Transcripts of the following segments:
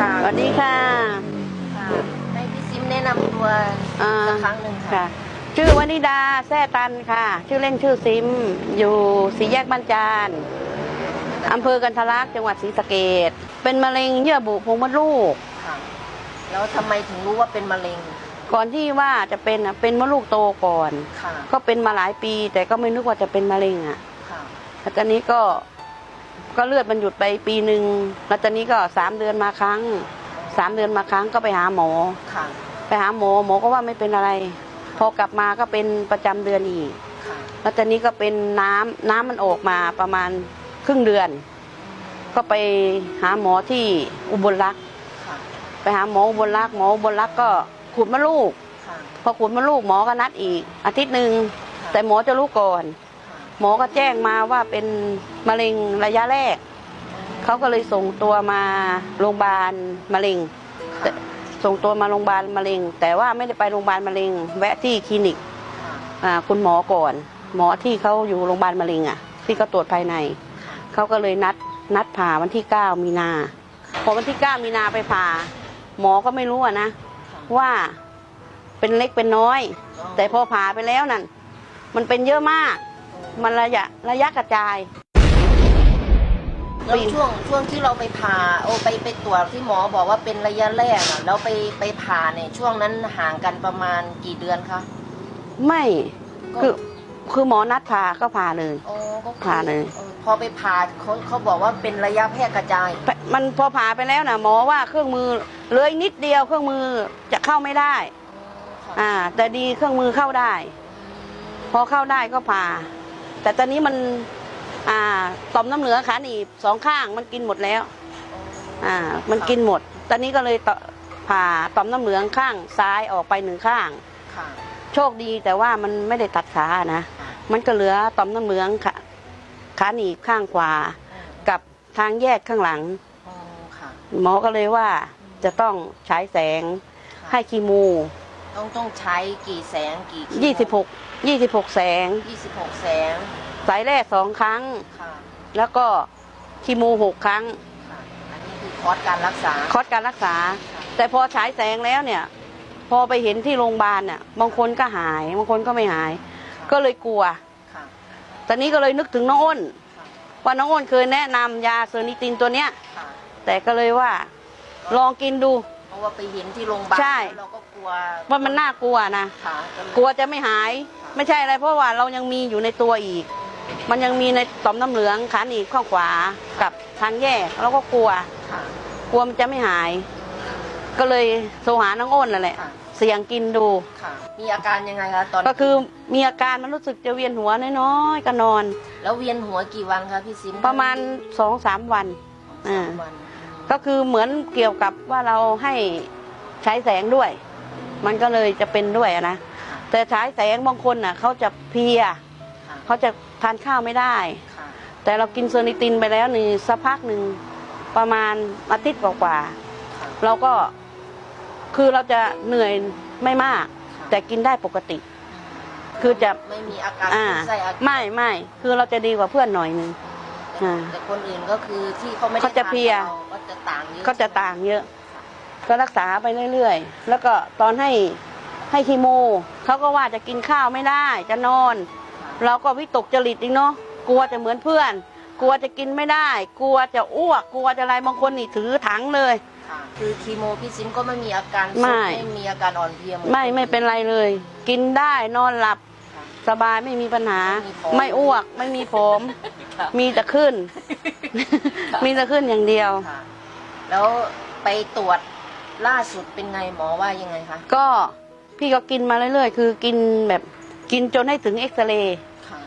ค่ะ สวัสดีค่ะค่ะให้พี่ซิมแนะนำตัวอ่าสักครั้งหนึ่งค่ะ ค่ะ ชื่อวนิดาแซ่ตันค่ะ ชื่อเล่นชื่อซิม อยู่สีแยกบ้านจานอำเภอกันทะลักจังหวัดศรีสะเกดเป็นมะเร็งเยื่อบุโพรงมดลูก ค่ะ แล้วทำไมถึงรู้ว่าเป็นมะเร็งก่อนที่ว่าจะเป็นอะเป็นมดลูกโตก่อน ค่ะก็เป็นมาหลายปี แต่ก็ไม่นึกว่าจะเป็นมะเร็งอะค่ะแล้วตอนนี้ก็ ก็เลือดมันหยุดไปปีหนึ่งแล้วตอนนี้ก็สามเดือนมาครั้งสามเดือนมาครั้งก็ไปหาหมอ ค่ะ ไปหาหมอหมอก็ว่าไม่เป็นอะไร พอกลับมาก็เป็นประจำเดือนอีก ค่ะ แล้วตอนนี้ก็เป็นน้ำน้ำมันออกมาประมาณครึ่งเดือน ก็ไปหาหมอที่อุบลรักษ์ค่ะ ไปหาหมออุบลรักษ์หมออุบลรักษ์ก็ขูดมดลูก ค่ะ พอขูดมดลูกหมอก็นัดอีก อาทิตย์หนึ่งแต่หมอจะรู้ก่อนค่ะ หมอก็แจ้งมาว่าเป็นมะเร็งระยะแรก เขาก็เลยส่งตัวมาโรงพยาบาลมะเร็ง ส่งตัวมาโรงพยาบาลมะเร็ง แต่ว่าไม่ได้ไปโรงพยาบาลมะเร็ง แวะที่คลินิกคุณหมอก่อน หมอที่เขาอยู่โรงพยาบาลมะเร็งอะ ที่เขาตรวจภายใน เขาก็เลยนัดนัดผ่าวันที่เก้ามีนา พอวันที่เก้ามีนาไปผ่า หมอก็ไม่รู้อะนะ ว่าเป็นเล็กเป็นน้อย แต่พอผ่าไปแล้วนั่นมันเป็นเยอะมาก มันระยะระยะกระจาย แล้วช่วงช่วงที่เราไปผ่าโอ้ไปไปตรวจที่หมอบอกว่าเป็นระยะแรกอะแล้วไปไปผ่าเนี่ยช่วงนั้นห่างกันประมาณกี่เดือนคะไม่ก็คือคือหมอนัดผ่าก็ผ่าเลย อ๋อก็คือผ่าเลย ออพอไปผ่าเขาเขาบอกว่าเป็นระยะแพร่กระจาย มันพอผ่าไปแล้วนะหมอว่าเครื่องมือเหลยนิดเดียวเครื่องมือจะเข้าไม่ได้ค่ะอ่า แต่ดีเครื่องมือเข้าได้ พอเข้าได้ก็ผ่า แต่ตอนนี้มันอ่าต่อมน้ำเหลืองขาหนีบสองข้างมันกินหมดแล้วอ่ามันกินหมด ตอนนี้ก็เลยต่อผ่าต่อมน้ำเหลืองข้างซ้ายออกไปหนึ่งข้าง ค่ะโชคดีแต่ว่ามันไม่ได้ตัดขานะมันก็เหลือต่อมน้ำเหลืองขาขาหนีบข้างขวากับทางแยกข้างหลัง อ๋อค่ะหมอก็เลยว่าจะต้องใช้แสงค่ะให้คีโม ต้องต้องใช้กี่แสงกี่ยี่สิบหกยี่สิบหกแสง ยี่สิบหกแสงสายแรกสองครั้ง ค่ะแล้วก็คีโมหกครั้ง ค่ะอันนี้คือคอร์สการรักษาคอร์สการรักษา แต่พอฉายแสงแล้วเนี่ย พอไปเห็นที่โรงพยาบาลน่ะบางคนก็หายบางคนก็ไม่หาย ก็เลยกลัว ค่ะ ตอนนี้ก็เลยนึกถึงน้องอ้นค่ะ ว่าน้องอ้นเคยแนะนำยาเซอร์นิตินตัวเนี้ย ค่ะ แต่ก็เลยว่า ลองกินดู เพราะว่าไปเห็นที่โรงพยาบาลใช่ แล้วเราก็กลัวว่ามันน่ากลัวนะ ค่ะกลัวจะไม่หาย ไม่ใช่อะไรเพราะว่าเรายังมีอยู่ในตัวอีก มันยังมีในต่อมน้ำเหลืองขาหนีบข้างขวากับทางแยกเราก็กลัว ค่ะกลัวมันจะไม่หาย ก็เลยโทรหาน้องอ้นนั่นแหละ ค่ะเสี่ยงกินดู ค่ะ มีอาการยังไงคะตอนก็คือมีอาการมันรู้สึกจะเวียนหัวน้อยๆก็นอน แล้วเวียนหัวกี่วันคะพี่ซิมประมาณสองสามวันสามวัน ก็คือเหมือนเกี่ยวกับว่าเราให้ใช้แสงด้วย มันก็เลยจะเป็นด้วยอะนะค่ะแต่ฉายแสงบางคนน่ะเขาจะเพลียค่ะเขาจะทานข้าวไม่ได้ค่ะแต่เรากินเซอร์นิตินไปแล้วนี่สักพักหนึ่งประมาณอาทิตย์กว่าค่ะๆเราก็คือเราจะเหนื่อยไม่มาก แต่กินได้ปกติ คือจะไม่มีอาการอ่าคลื่นไส้อาเจียนไม่ไม่คือเราจะดีกว่าเพื่อนหน่อยหนึงแต่ อ่า แต่คนอื่นก็คือที่เขาไม่ได้เขาจะเพลียทานกับราก็จะต่างเยอะก็จะต่างเยอะ ก็รักษาไปเรื่อยๆ แล้วก็ตอนให้ให้คีโมเขาก็ว่าจะกินข้าวไม่ได้จะนอน เราก็วิตกจริตอีกเนาะกลัวจะเหมือนเพื่อน กลัวจะกินไม่ได้ กลัวจะอ้วกกลัวจะอะไรบางคนนี่ถือถังเลย ค่ะคือคีโมพี่ซิมก็ไม่มีอาการไม่สุดไม่มีอาการอ่อนเพลียเหอนไม่ไม่เป็นไรเลย กินได้นอนหลับค่ะ สบายไม่มีปัญหา ไม่มีผมไม่อ้วก ไม่มีผมค่ะมีแต่ขึ้น มีแต่ขึ้นอย่างเดียว ค่ะ แล้วไปตรวจล่าสุดเป็นไงหมอว่ายังไงคะ ก็พี่ก็กินมาเรื่อยๆ คือกินแบบกินจนให้ถึงเอ็กซเรย์ค่ะ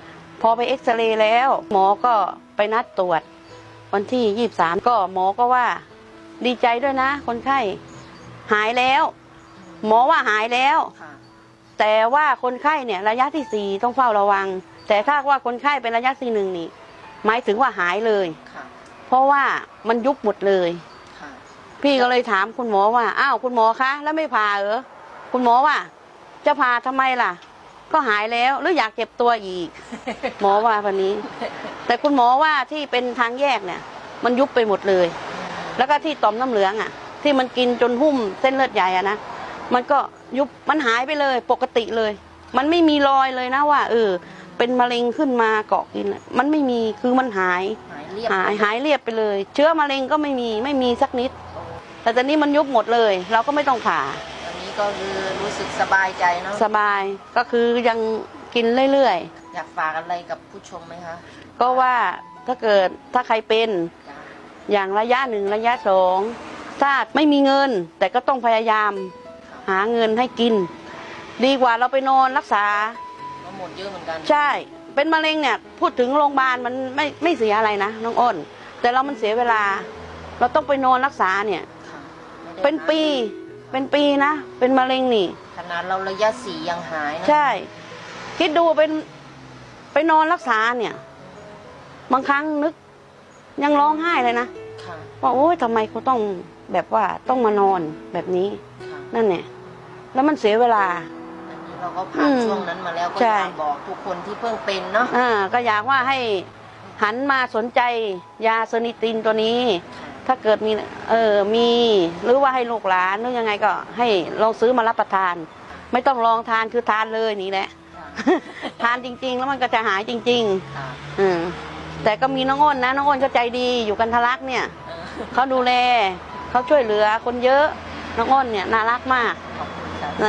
พอไปเอ็กซเรย์แล้ว หมอก็ไปนัดตรวจ วันที่ยี่สามก็หมอก็ว่า ดีใจด้วยนะ คนไข้หายแล้ว หมอว่าหายแล้ว ค่ะ แต่ว่าคนไข้เนี่ยระยะที่สี่ต้องเฝ้าระวัง แต่ถ้าว่าคนไข้เป็นระยะที่หนึ่งนี่หมายถึงว่าหายเลยค่ะเพราะว่ามันยุบหมดเลยค่ะพี่ก็เลยถามคุณหมอว่า อ้าวคุณหมอคะ แล้วไม่ผ่าเหรอ คุณหมอว่า จะผ่าทำไมล่ะ ก็หายแล้วหรืออยากเจ็บตัวอีก หมอว่าวันนี้ แต่คุณหมอว่าที่เป็นทางแยกเนี่ย มันยุบไปหมดเลย แล้วก็ที่ต่อมน้ำเหลืองอะ ที่มันกินจนหุ้มเส้นเลือดใหญ่อะนะ มันก็ยุบมันหายไปเลยปกติเลย มันไม่มีรอยเลยนะว่า เออ เป็นมะเร็งขึ้นมาเกาะกินอะมันไม่มีคือมันหายหายเรียบหายหายเรียบไปเลย เชื้อมะเร็งก็ไม่มีไม่มีสักนิด แต่ตอนนี้มันยุบหมดเลย เราก็ไม่ต้องผ่าอันนี้ก็คือรู้สึกสบายใจเนาะสบายก็คือยังกินเรื่อยอยากฝากอะไรกับผู้ชมไหมคะๆก็ว่าถ้าเกิดถ้าใครเป็นจ้ะอย่างระยะหนึ่งระยะสองถ้าไม่มีเงิน แต่ก็ต้องพยายาม หาเงินให้กิน ดีกว่าเราไปนอนรักษาก็หมดเยอะเหมือนกัน ใช่ เป็นมะเร็งเนี่ยพูดถึงโรงพยาบาลมันไม่ไม่เสียอะไรนะน้องอ้น แต่เรามันเสียเวลา เราต้องไปนอนรักษาเนี่ย ค่ะไม่ได้เป็นปีเป็นปีนะ เป็นมะเร็งนี่ ขนาดเราระยะสี่ยังหายนะใช่ คิดดูเป็นไปนอนรักษาเนี่ย บางครั้งนึก ยังร้องไห้เลยนะค่ะว่าโอ๊ยทำไมเขาต้องแบบว่าต้องมานอนแบบนี้ค่ะ นั่นเนี่ย แล้วมันเสียเวลาอันนี้เราก็ผ่านอืมช่วงนั้นมาแล้วก็ใช่อยากบอกทุกคนที่เพิ่งเป็นเนาะอ่าก็อยากว่าให้หันมาสนใจยาเซนิตินตัวนี้ ถ้าเกิดมีเออมีหรือว่าให้ลูกหลานหรือยังไงก็ ให้ลองซื้อมารับประทาน ไม่ต้องลองทานคือทานเลยนี่แหละค่ะทานจริง ๆ แล้วมันก็จะหายจริงค่ะๆอืมแต่ก็มีน้องอ้นนะน้องอ้นก็ใจดีอยู่กันทะลักเนี่ยเออเขาดูแลเขาช่วยเหลือคนเยอะน้องอ้นเนี่ยน่ารักมาก ข